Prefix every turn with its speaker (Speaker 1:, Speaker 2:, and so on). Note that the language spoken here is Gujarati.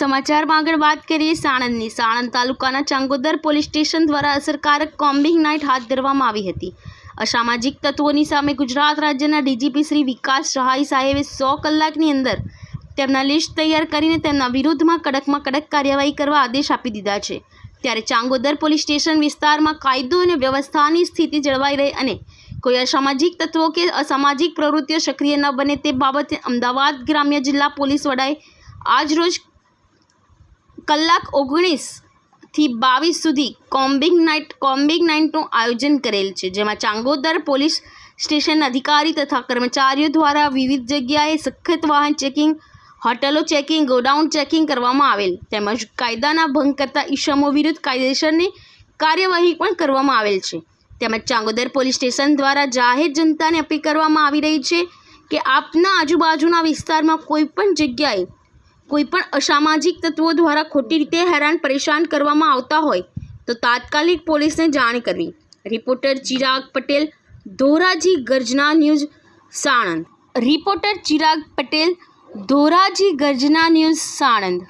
Speaker 1: સમાચારમાં આગળ વાત કરીએ સાણંદની. સાણંદ તાલુકાના ચાંગોદર પોલીસ સ્ટેશન દ્વારા અસરકારક કોમ્બિંગ નાઇટ હાથ ધરવામાં આવી હતી. અસામાજિક તત્વોની સામે ગુજરાત રાજ્યના ડીજીપી શ્રી વિકાસ સહાય સાહેબે સો કલાકની અંદર તેમના લિસ્ટ તૈયાર કરીને તેમના વિરુદ્ધમાં કડકમાં કડક કાર્યવાહી કરવા આદેશ આપી દીધા છે. ત્યારે ચાંગોદર પોલીસ સ્ટેશન વિસ્તારમાં કાયદો અને વ્યવસ્થાની સ્થિતિ જળવાઈ રહે અને કોઈ અસામાજિક તત્વો કે અસામાજિક પ્રવૃત્તિઓ સક્રિય ન બને તે બાબતે અમદાવાદ ગ્રામ્ય જિલ્લા પોલીસ વડાએ આજરોજ કલાક ઓગણીસથી બાવીસ સુધી કોમ્બિંગ નાઇટ, કોમ્બિંગ નાઇટનું આયોજન કરેલ છે, જેમાં ચાંગોદર પોલીસ સ્ટેશન અધિકારી તથા કર્મચારીઓ દ્વારા વિવિધ જગ્યાએ સખત વાહન ચેકિંગ, હોટલો ચેકિંગ, ગોડાઉન ચેકિંગ કરવામાં આવેલ, તેમજ કાયદાના ભંગ કરતા ઈસમો વિરુદ્ધ કાયદેસરની કાર્યવાહી પણ કરવામાં આવેલ છે. તેમજ ચાંગોદર પોલીસ સ્ટેશન દ્વારા જાહેર જનતાને અપીલ કરવામાં આવી રહી છે કે આપના આજુબાજુના વિસ્તારમાં કોઈ પણ જગ્યાએ કોઈ પણ અસામાજિક તત્વો દ્વારા ખોટી રીતે હેરાન પરેશાન કરવામાં આવતા હોય, તો તાત્કાલિક પોલીસને જાણ કરવી. Reporter Chirag Patel, Dhoraji Garjana news, Sanand. Reporter Chirag Patel, Dhoraji Garjana news, Sanand.